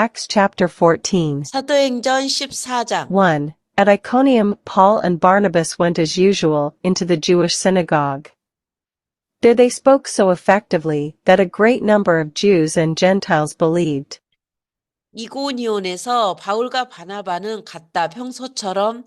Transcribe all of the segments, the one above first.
Acts chapter 14. 사도행전 14장 1. At Iconium, Paul and Barnabas went as usual into the Jewish synagogue. There they spoke so effectively that a great number of Jews and Gentiles believed. 이고니온에서 바울과 바나바는 갔다 평소처럼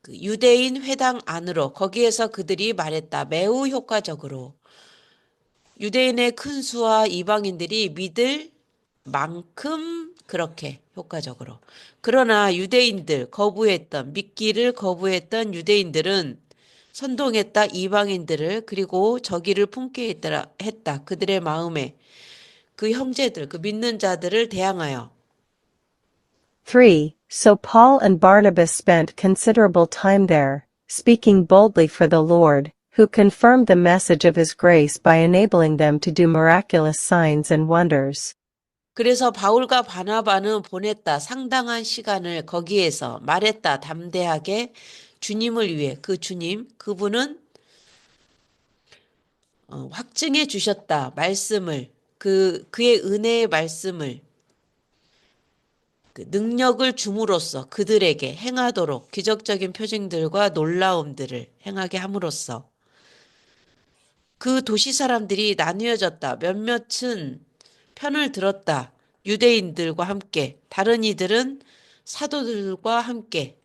그 유대인 회당 안으로 거기에서 그들이 말했다. 매우 효과적으로. 유대인의 큰 수와 이방인들이 믿을 만큼 그렇게 효과적으로. 그러나 유대인들 거부했던 믿기를 거부했던 유대인들은 선동했다 이방인들을 그리고 저기를 품게 했더라, 했다. 그들의 마음에 그 형제들 그 믿는 자들을 대항하여 3. So Paul and Barnabas spent considerable time there, speaking boldly for the Lord, who confirmed the message of his grace by enabling them to do miraculous signs and wonders. 그래서 바울과 바나바는 보냈다. 상당한 시간을 거기에서 말했다. 담대하게 주님을 위해 그 주님 그분은 어, 확증해 주셨다. 말씀을 그 그의 은혜의 말씀을 그 능력을 줌으로써 그들에게 행하도록 기적적인 표징들과 놀라움들을 행하게 함으로써 그 도시 사람들이 나뉘어졌다. 몇몇은 편을 들었다. 유대인들과 함께 다른 이들은 사도들과 함께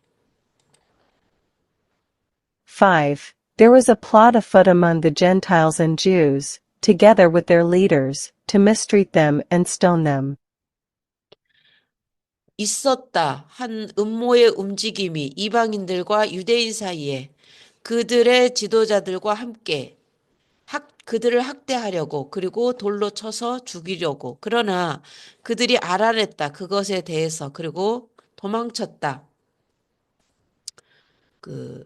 5. There was a plot afoot among the Gentiles and Jews, together with their leaders, to mistreat them and stone them. 있었다 한 음모의 움직임이 이방인들과 유대인 사이에 그들의 지도자들과 함께 학, 그들을 학대하려고 그리고 돌로 쳐서 죽이려고. 그러나 그들이 알아냈다. 그것에 대해서. 그리고 도망쳤다. 그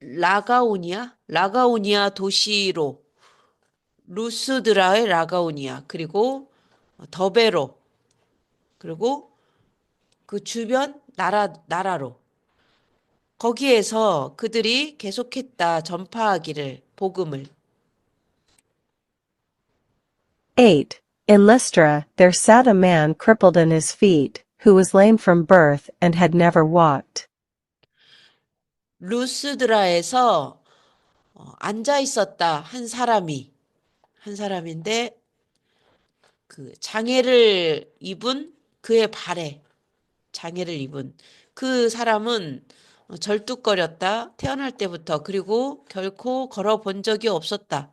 라가오니아? 라가오니아 도시로. 루스드라의 라가오니아. 그리고 더베로. 그리고 그 주변 나라 나라로 거기에서 그들이 계속했다 전파하기를 복음을 8. In Lystra, there sat a man crippled in his feet, who was lame from birth and had never walked. 루스드라에서 어, 앉아 있었다 한 사람이 한 사람인데 그 장애를 입은 그의 발에 장애를 입은 그 사람은 어, 절뚝거렸다 태어날 때부터 그리고 결코 걸어 본 적이 없었다.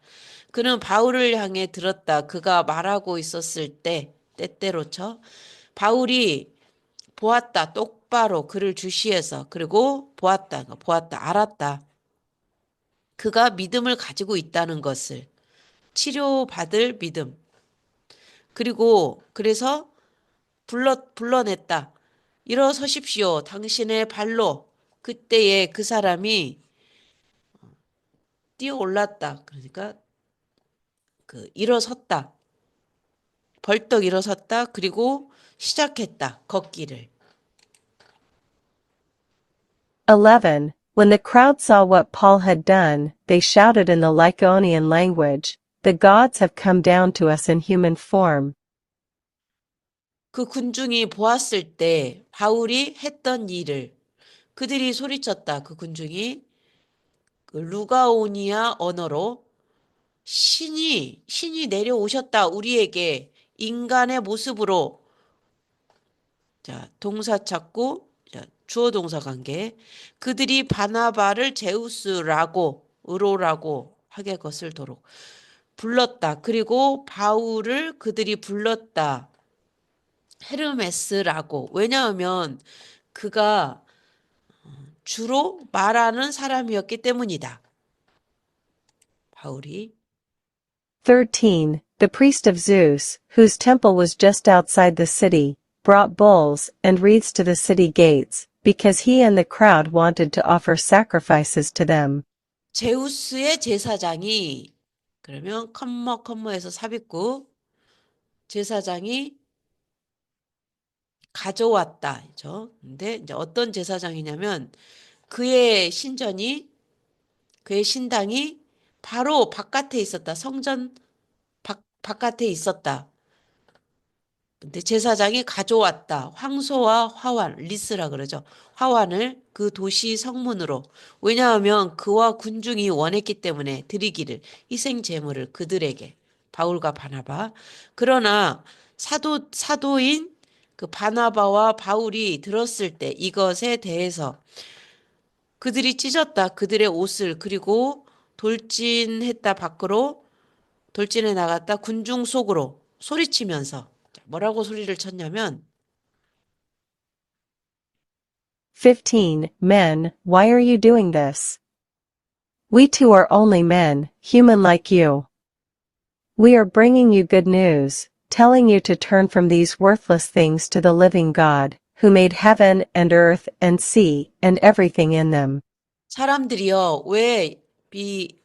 그는 바울을 향해 들었다. 그가 말하고 있었을 때 때때로 쳐 바울이 보았다. 똑바로 그를 주시해서 그리고 보았다. 보았다. 알았다. 그가 믿음을 가지고 있다는 것을 치료받을 믿음. 그리고 그래서 불러 불러냈다. 일어서십시오. 당신의 발로 그때에 그 사람이 뛰어 올랐다. 그러니까 그 일어섰다. 벌떡 일어섰다. 그리고 시작했다. 걷기를. 11. When the crowd saw what Paul had done, they shouted in the Lycaonian language, The gods have come down to us in human form. 그 군중이 보았을 때 바울이 했던 일을 그들이 소리쳤다. 그 군중이 그 루가오니아 언어로 신이 신이 내려오셨다. 우리에게 인간의 모습으로 자, 동사 찾고 자, 주어 동사 관계. 그들이 바나바를 제우스라고 의로라고 하게 것을 도록 불렀다. 그리고 바울을 그들이 불렀다. 헤르메스라고. 왜냐하면 그가 주로 말하는 사람이었기 때문이다. 바울이 13. The priest of Zeus, whose temple was just outside the city, brought bulls and wreaths to the city gates, because he and the crowd wanted to offer sacrifices to them. 제우스의 제사장이 그러면 컴머 컴머에서 삽입구 제사장이 가져왔다. 죠 근데 이제 어떤 제사장이냐면 그의 신전이 그의 신당이 바로 바깥에 있었다. 성전 바, 바깥에 있었다. 근데 제사장이 가져왔다. 황소와 화환, 리스라 그러죠. 화환을 그 도시 성문으로. 왜냐하면 그와 군중이 원했기 때문에 드리기를 희생 제물을 그들에게 바울과 바나바. 그러나 사도 사도인 그 바나바와 바울이 들었을 때 이것에 대해서 그들이 찢었다. 그들의 옷을 그리고 돌진했다 밖으로 돌진해 나갔다 군중 속으로 소리치면서 뭐라고 소리를 쳤냐면 15. Men, why are you doing this? We too are only men, human like you. We are bringing you good news, telling you to turn from these worthless things to the living God, who made heaven and earth and sea and everything in them. 사람들이요 왜이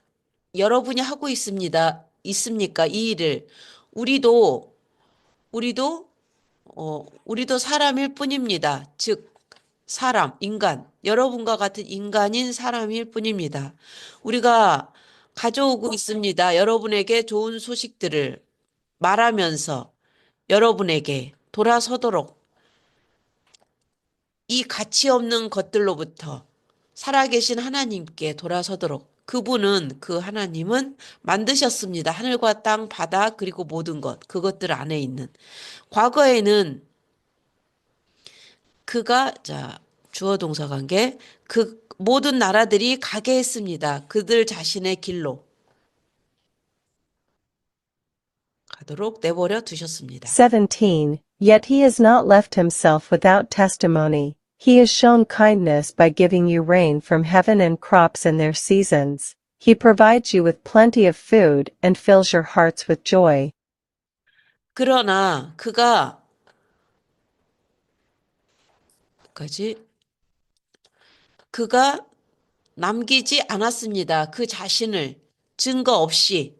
여러분이 하고 있습니다 있습니까 이 일을 우리도 우리도 어 우리도 사람일 뿐입니다 즉 사람 인간 여러분과 같은 인간인 사람일 뿐입니다 우리가 가져오고 있습니다 여러분에게 좋은 소식들을 말하면서 여러분에게 돌아서도록 이 가치 없는 것들로부터 살아계신 하나님께 돌아서도록 그분은 그 하나님은 만드셨습니다. 하늘과 땅, 바다, 그리고 모든 것, 그것들 안에 있는. 과거에는 그가, 자, 주어 동사 관계, 그 모든 나라들이 가게 했습니다. 그들 자신의 길로 가도록 내버려 두셨습니다. 17. Yet he has not left himself without testimony. He has shown kindness by giving you rain from heaven and crops in their seasons. He provides you with plenty of food and fills your hearts with joy. 그러나 그가 까지 그가 남기지 않았습니다. 그 자신을 증거 없이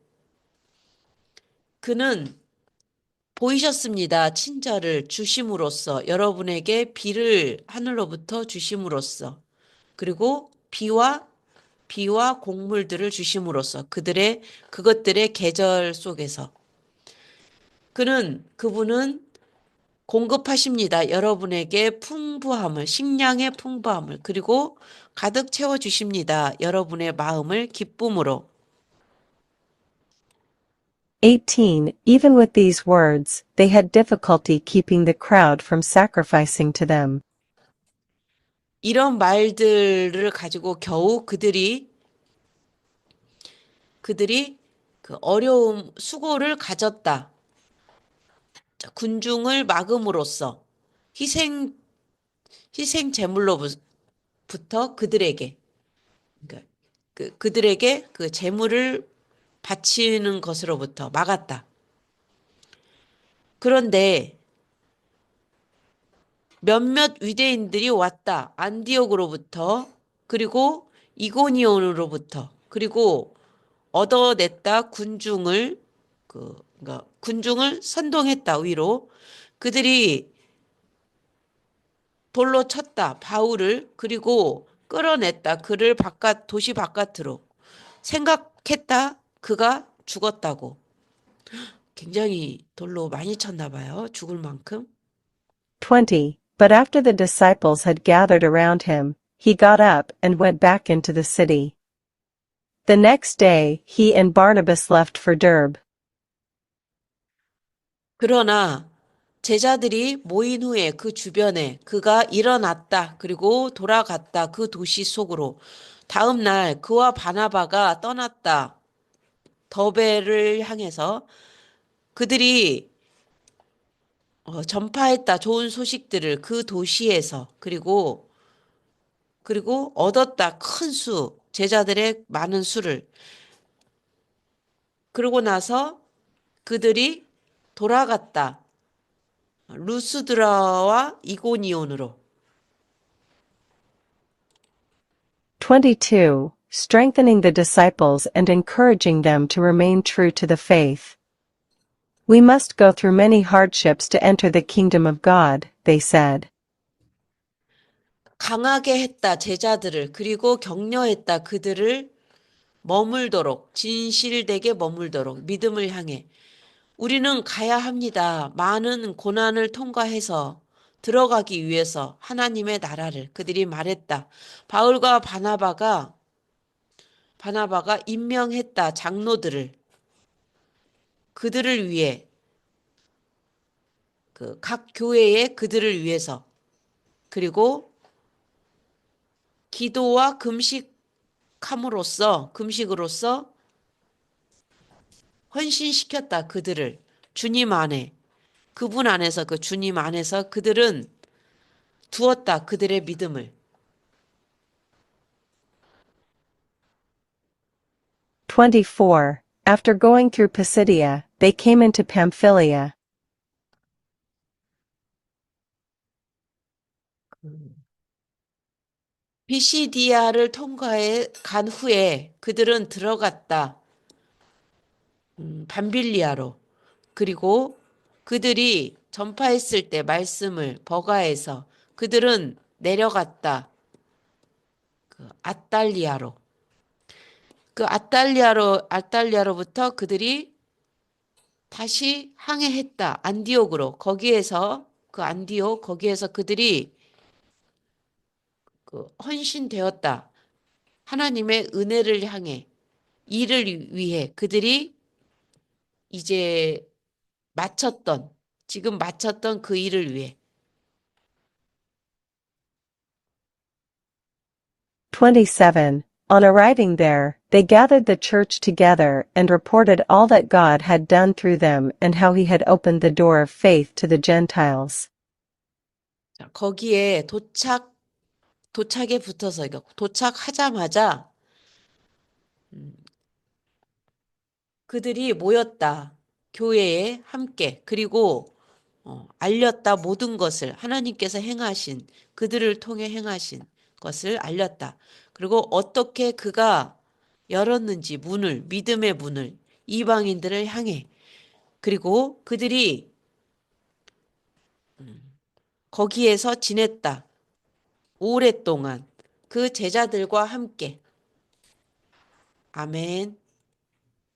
그는 보이셨습니다. 친절을 주심으로써 여러분에게 비를 하늘로부터 주심으로써 그리고 비와 비와 곡물들을 주심으로써 그들의 그것들의 계절 속에서 그는 그분은 공급하십니다. 여러분에게 풍부함을 식량의 풍부함을 그리고 가득 채워 주십니다. 여러분의 마음을 기쁨으로 18. Even with these words, they had difficulty keeping the crowd from sacrificing to them. 이런 말들을 가지고 겨우 그들이 그들이 그 어려움 수고를 가졌다. 자, 군중을 막음으로써 희생 희생 제물로부터 그들에게 그러니까 그 그들에게 그 제물을 바치는 것으로부터 막았다. 그런데 몇몇 위대인들이 왔다. 안디옥으로부터 그리고 이고니온으로부터 그리고 얻어냈다 군중을 그 그러니까 군중을 선동했다 위로 그들이 돌로 쳤다 바울을 그리고 끌어냈다 그를 바깥 도시 바깥으로 생각했다 그가 죽었다고 굉장히 돌로 많이 쳤나 봐요 죽을 만큼 20. But after the disciples had gathered around him, he got up and went back into the city. The next day, he and Barnabas left for Derbe. 그러나 제자들이 모인 후에 그 주변에 그가 일어났다. 그리고 돌아갔다. 그 도시 속으로. 다음 날 그와 바나바가 떠났다. 더베를 향해서 그들이 어, 전파했다. 좋은 소식들을 그 도시에서 그리고 그리고 얻었다. 큰 수. 제자들의 많은 수를. 그러고 나서 그들이 돌아갔다. 루스드라와 이고니온으로. 22. Strengthening the disciples and encouraging them to remain true to the faith. We must go through many hardships to enter the kingdom of God, they said. 강하게 했다 제자들을 그리고 격려했다 그들을 머물도록 진실되게 머물도록 믿음을 향해 우리는 가야 합니다. 많은 고난을 통과해서 들어가기 위해서 하나님의 나라를 그들이 말했다. 바울과 바나바가 바나바가 임명했다. 장로들을. 그들을 위해 그 각 교회에 그들을 위해서. 그리고 기도와 금식함으로써 금식으로써 헌신시켰다 그들을. 주님 안에 그분 안에서 그 주님 안에서 그들은 두었다 그들의 믿음을 24. After going through Pisidia, they came into Pamphylia. 비시디아를 통과해 간 후에 그들은 들어갔다. 음, 밤빌리아로. 그리고 그들이 전파했을 때 말씀을 버가에서 그들은 내려갔다. 그 아달리아로. 그 아달리아로 아달리아로부터 그들이 다시 항해했다. 안디옥으로. 거기에서 그 안디옥 거기에서 그들이 그 헌신되었다. 하나님의 은혜를 향해 일을 위해 그들이 이제 마쳤던 지금 마쳤던 그 일을 위해 27. On arriving there, they gathered the church together and reported all that God had done through them and how he had opened the door of faith to the Gentiles. 자, 거기에 도착 도착에 붙어서 그러니까 도착하자마자 음, 그들이 모였다. 교회에 함께 그리고 어, 알렸다 모든 것을 하나님께서 행하신 그들을 통해 행하신 것을 알렸다. 그리고 어떻게 그가 열었는지 문을 믿음의 문을 이방인들을 향해 그리고 그들이 음, 거기에서 지냈다. 오랫동안 그 제자들과 함께 아멘.